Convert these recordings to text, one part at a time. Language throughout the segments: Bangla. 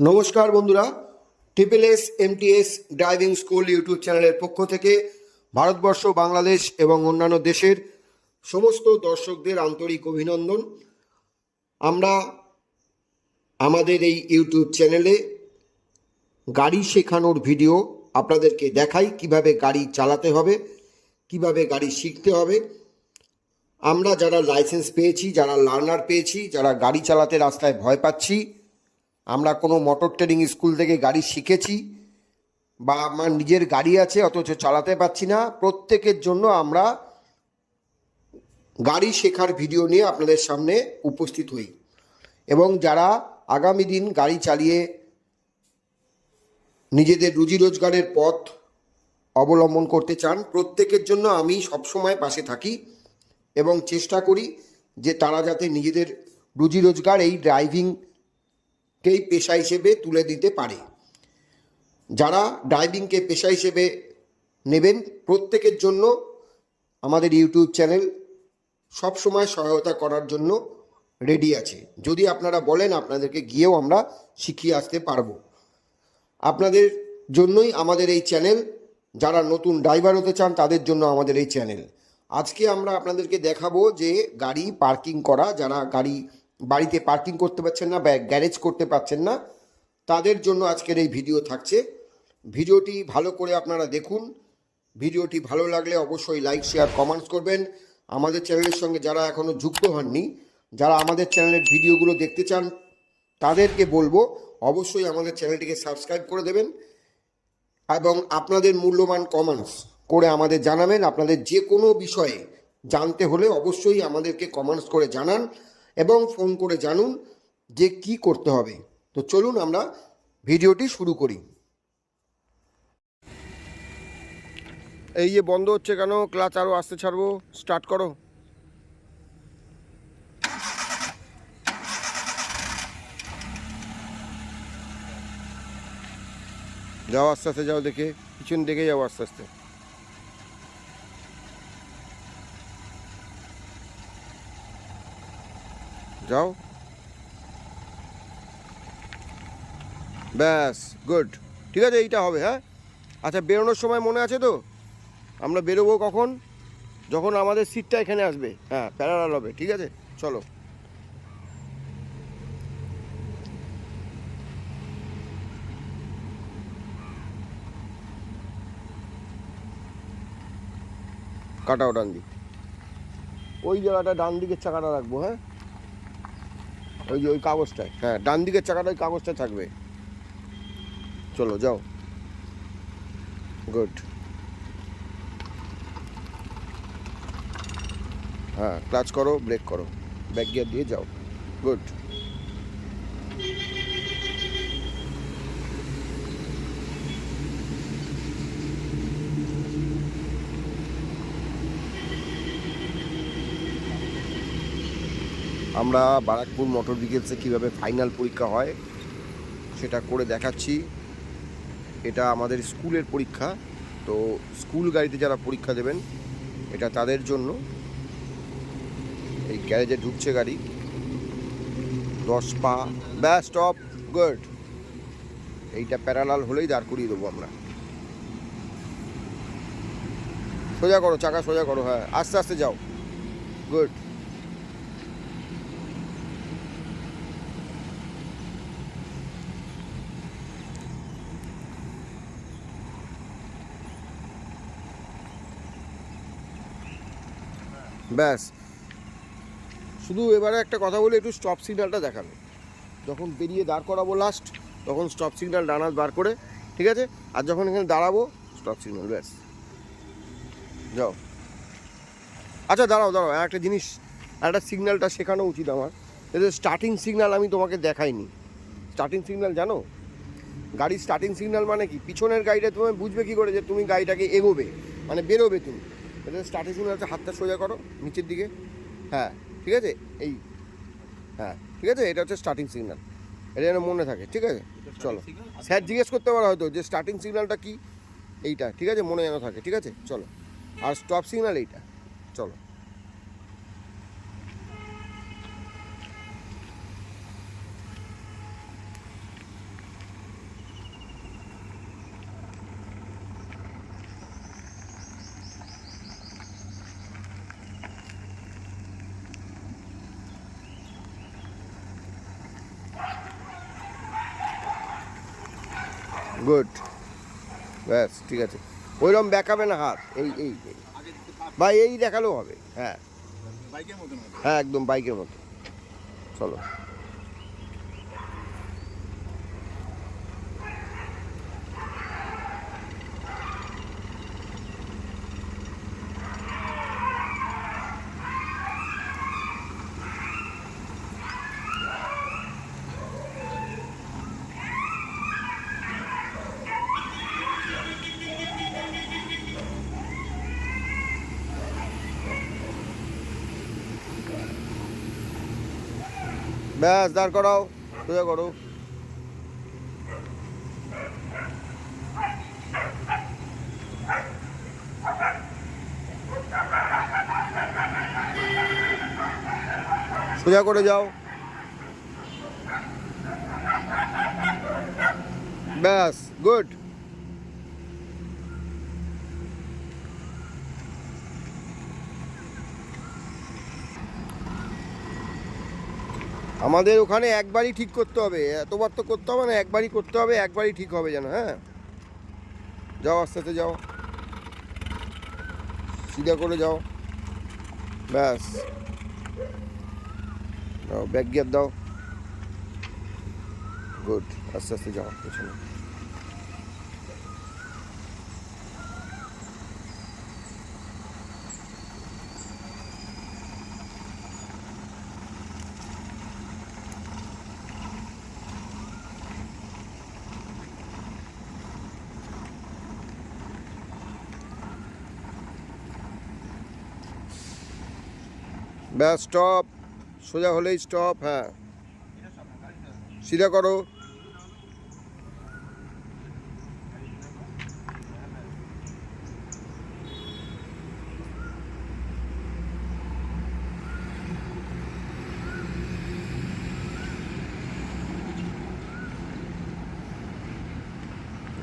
নমস্কার বন্ধুরা triple S MTS driving school YouTube চ্যানেলের পক্ষ থেকে ভারতবর্ষ, বাংলাদেশ এবং অন্যান্য দেশের সমস্ত দর্শকদের আন্তরিক অভিনন্দন। আমরা আমাদের এই ইউটিউব চ্যানেলে গাড়ি শেখানোর ভিডিও আপনাদেরকে দেখাই, কীভাবে গাড়ি চালাতে হবে, কীভাবে গাড়ি শিখতে হবে। আমরা যারা লাইসেন্স পেয়েছি, যারা লার্নার পেয়েছি, যারা গাড়ি চালাতে রাস্তায় ভয় পাচ্ছি আমরা কোনো মোটর ট্রেনিং স্কুল থেকে গাড়ি শিখেছি বা আমার নিজের গাড়ি আছে, অথচ চালাতে পারছি না। প্রত্যেকের জন্য আমরা গাড়ি শেখার ভিডিও নিয়ে আপনাদের সামনে উপস্থিত হই। এবং যারা আগামী দিন গাড়ি চালিয়ে নিজেদের রুজি রোজগারের পথ অবলম্বন করতে চান, প্রত্যেকের জন্য আমি সবসময় পাশে থাকি এবং চেষ্টা করি যে তারা যাতে নিজেদের রুজি রোজগার, এই ড্রাইভিংকেই পেশা হিসেবে তুলে দিতে পারে? যারা ড্রাইভিংকে পেশা হিসেবে নেবেন, প্রত্যেকের জন্য আমাদের ইউটিউব চ্যানেল সবসময় সহায়তা করার জন্য রেডি আছে। যদি আপনারা বলেন, আপনাদেরকে গিয়েও আমরা শিখিয়ে আসতে পারব। আপনাদের জন্যই আমাদের এই চ্যানেল, যারা নতুন ড্রাইভার হতে চান, তাদের জন্য আমাদের এই চ্যানেল। আজকে আমরা আপনাদেরকে দেখাবো যে গাড়ি পার্কিং করা, যারা গাড়ি বাড়িতে পার্কিং করতে পারছেন না বা গ্যারেজ করতে পারছেন না, তাদের জন্য আজকের এই ভিডিও থাকছে। ভিডিওটি ভালো করে আপনারা দেখুন। ভিডিওটি ভালো লাগলে অবশ্যই লাইক, শেয়ার কমেন্টস করবেন। আমাদের চ্যানেলের সঙ্গে যারা এখনও যুক্ত হননি, যারা আমাদের চ্যানেলের ভিডিওগুলো দেখতে চান, তাদেরকে বলব অবশ্যই আমাদের চ্যানেলটিকে সাবস্ক্রাইব করে দেবেন এবং আপনাদের মূল্যবান কমেন্টস করে আমাদের জানাবেন। আপনাদের যে কোনো বিষয়ে জানতে হলে অবশ্যই আমাদেরকে কমেন্টস করে জানান। এবং ফোন করে জানুন যে কি করতে হবে। তো চলুন আমরা ভিডিওটি শুরু করি। এই যে বন্ধ হচ্ছে কেন? ক্লাচ আরও আসতে ছাড়বো। স্টার্ট করো। যাও আস্তে আস্তে, যাও দেখে। পিছন দেখে যাও আস্তে আস্তে। যাও। ব্যাস গুড ঠিক আছে, এইটা হবে হ্যাঁ? আচ্ছা বেরোনোর সময় মনে আছে তো? আমরা বেরোবো কখন? যখন আমাদের সিটটা এখানে আসবে। হ্যাঁ প্যারালাল হবে, ঠিক আছে? চলো। কাটাও ডান দিক। ওই জায়গাটা ডান দিকের চাকাটা রাখব হ্যাঁ? ওই যে ওই কাগজটায় হ্যাঁ ডান দিকের চাকাটা ওই কাগজটায় থাকবে। চলো, যাও। গুড হ্যাঁ ক্লাচ করো, ব্রেক করো। ব্যাক গিয়ার দিয়ে যাও। গুড আমরা বারাকপুর মোটর ভেহিকেলসে কীভাবে ফাইনাল পরীক্ষা হয়, সেটা করে দেখাচ্ছি। এটা আমাদের স্কুলের পরীক্ষা, তো স্কুল গাড়িতে যারা পরীক্ষা দেবেন, এটা তাদের জন্য। এই গ্যারেজে ঢুকছে গাড়ি। দশ পা, ব্যাস স্টপ গুড এইটা প্যারালাল হলেই দাঁড় করিয়ে দেবো আমরা। সোজা করো, চাকা সোজা করো হ্যাঁ আস্তে আস্তে যাও। গুড ব্যাস। শুধু এবারে একটা কথা বলি, একটু স্টপ সিগন্যালটা দেখাবে যখন বেরিয়ে দাঁড় করাবো লাস্ট তখন স্টপ সিগন্যাল ডানাস বার করে, ঠিক আছে? আর যখন এখানে দাঁড়াবো স্টপ সিগন্যাল ব্যাস। যাও। আচ্ছা দাঁড়াও দাঁড়াও একটা জিনিস একটা সিগন্যালটা শেখানো উচিত আমার। এদের স্টার্টিং সিগন্যাল আমি তোমাকে দেখাইনি। স্টার্টিং সিগন্যাল জানো? গাড়ির স্টার্টিং সিগন্যাল মানে কি? পিছনের গাড়িটা তুমি বুঝবে কি করে যে তুমি গাড়িটাকে এগোবে? মানে বেরোবে তুমি। এটা স্টার্টিং সিগন্যাল হচ্ছে হাতটা সোজা করো নিচের দিকে। হ্যাঁ ঠিক আছে? এই হ্যাঁ ঠিক আছে? এটা হচ্ছে স্টার্টিং সিগন্যাল এটা যেন মনে থাকে ঠিক আছে? চলো। স্যার জিজ্ঞেস করতে পারো হয়তো যে স্টার্টিং সিগন্যালটা কী? এইটা ঠিক আছে? মনে যেন থাকে ঠিক আছে? চলো। আর স্টপ সিগন্যাল এইটা। চলো। গুড ব্যাস ঠিক আছে। ওইরকম দেখাবে না হাত। এই এই। বা এই দেখালেও হবে। হ্যাঁ। হ্যাঁ একদম বাইকের মতো চলো। ব্যাস দাঁড় করাও সোজা করো। সোজা করে যাও। ব্যাস গুড। আমাদের ওখানে একবারই ঠিক করতে হবে। এতবার তো করতে হবে না, একবারই করতে হবে, একবারই ঠিক হবে যেন হ্যাঁ? যাও আস্তে আস্তে যাও। সিধা করে যাও। ব্যাস। দাও ব্যাক গিয়ার দাও। গুড আস্তে আস্তে যাও, পেছনে। ব্যাস স্টপ সোজা হলেই স্টপ হ্যাঁ। সিধা করো।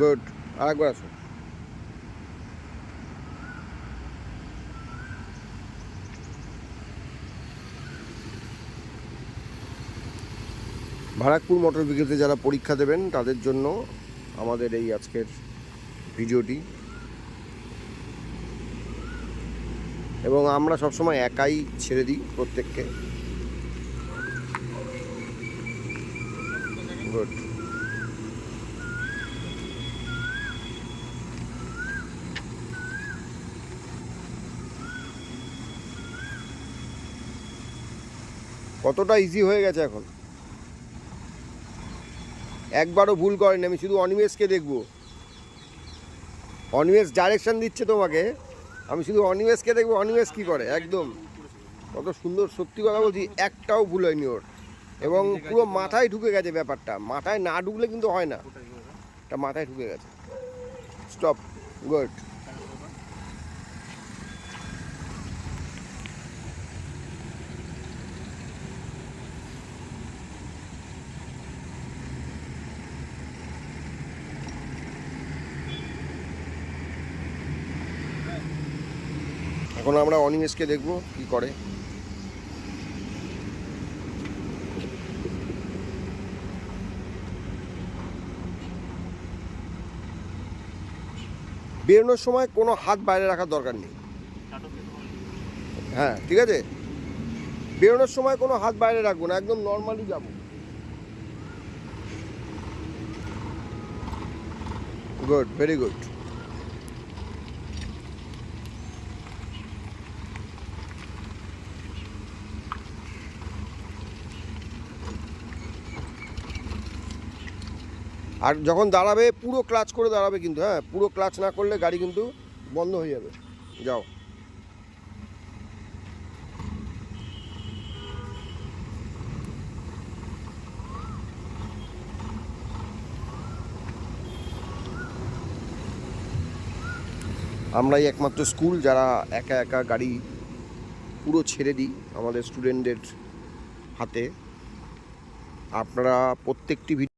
গুড আরেকবার আসো। ভারাকপুর মোটর ভেহিকেলতে যারা পরীক্ষা দেবেন, তাদের জন্য আমাদের এই আজকের ভিডিওটি। এবং আমরা সবসময় একাই ছেড়ে দিই প্রত্যেককে। কতটা ইজি হয়ে গেছে এখন? একবারও ভুল করেনি আমি শুধু অনিমেষকে দেখব। অনিমেষ ডাইরেকশান দিচ্ছে তোমাকে, আমি শুধু অনিমেষকে দেখব, অনিমেষ কী করে, একদম। কত সুন্দর, সত্যি কথা বলছি, একটাও ভুল হয়নি ওর। এবং পুরো মাথায় ঢুকে গেছে ব্যাপারটা, মাথায় না ঢুকলে কিন্তু হয় না। মাথায় ঢুকে গেছে। স্টপ গুড এখন আমরা অনিমেষকে দেখব কি করে। বেরোনোর সময় কোনো হাত বাইরে রাখার দরকার নেই। হ্যাঁ ঠিক আছে? বেরোনোর সময় কোনো হাত বাইরে রাখব না, একদম নর্মালি যাব। গুড ভেরি গুড আর যখন দাঁড়াবে, পুরো ক্লাচ করে দাঁড়াবে কিন্তু হ্যাঁ পুরো ক্লাচ না করলে গাড়ি কিন্তু বন্ধ হয়ে যাবে। যাও। আমরাই একমাত্র স্কুল যারা একা একা গাড়ি পুরো ছেড়ে দিই আমাদের স্টুডেন্টদের হাতে। আপনারা প্রত্যেকটি